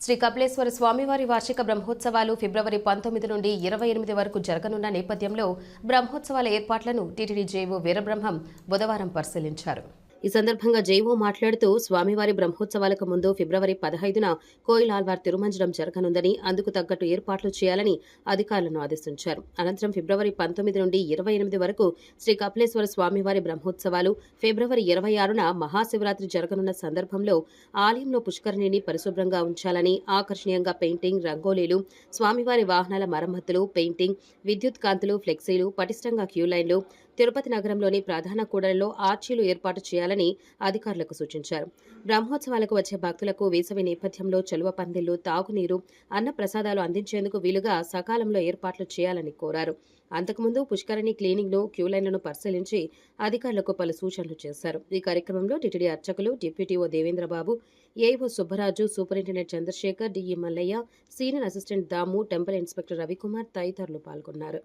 శ్రీ కపిలేశ్వర స్వామివారి వార్షిక బ్రహ్మోత్సవాలు ఫిబ్రవరి పంతొమ్మిది నుండి ఇరవై ఎనిమిది వరకు జరగనున్న నేపథ్యంలో బ్రహ్మోత్సవాల ఏర్పాట్లను టీటీడీ జేఓ వీరబ్రహ్మం బుధవారం పరిశీలించారు. ఈ సందర్భంగా జైవో మాట్లాడుతూ స్వామివారి బ్రహ్మోత్సవాలకు ముందు ఫిబ్రవరి పదహైదున కోయిల్ ఆల్వార్ తిరుమంజనం జరగనుందని అందుకు తగ్గట్టు ఏర్పాట్లు చేయాలని అధికారులను ఆదేశించారు. అనంతరం ఫిబ్రవరి పంతొమ్మిది నుండి ఇరవై ఎనిమిది వరకు శ్రీ కపిలేశ్వర స్వామివారి బ్రహ్మోత్సవాలు ఫిబ్రవరి ఇరవై ఆరున మహాశివరాత్రి జరగనున్న సందర్భంలో ఆలయంలో పుష్కరిణిని పరిశుభ్రంగా ఉంచాలని ఆకర్షణీయంగా పెయింటింగ్ రంగోలీలు స్వామివారి వాహనాల మరమ్మతులు పెయింటింగ్ విద్యుత్ కాంతులు ఫ్లెక్సీలు పటిష్టంగా క్యూ లైన్లు తిరుపతి నగరంలోని ప్రధాన కూడలలో ఆర్చీలు ఏర్పాటు చేయాలని అధికారులకు సూచించారు. బ్రహ్మోత్సవాలకు వచ్చే భక్తులకు వేసవి నేపథ్యంలో చలువ పందిళ్ళు తాగునీరు అన్న ప్రసాదాలు అందించేందుకు వీలుగా సకాలంలో ఏర్పాట్లు చేయాలని కోరారు. అంతకుముందు పుష్కరిణి క్లీనింగ్ను క్యూ లైన్లను పరిశీలించి అధికారులకు పలు సూచనలు చేశారు. ఈ కార్యక్రమంలో టీటీడీ అర్చకులు deputy EO Devendrababu AO Subbaraju superintendent Chandrasekhar DE Mallaiah senior assistant Damu temple inspector Ravikumar తదితరులు పాల్గొన్నారు.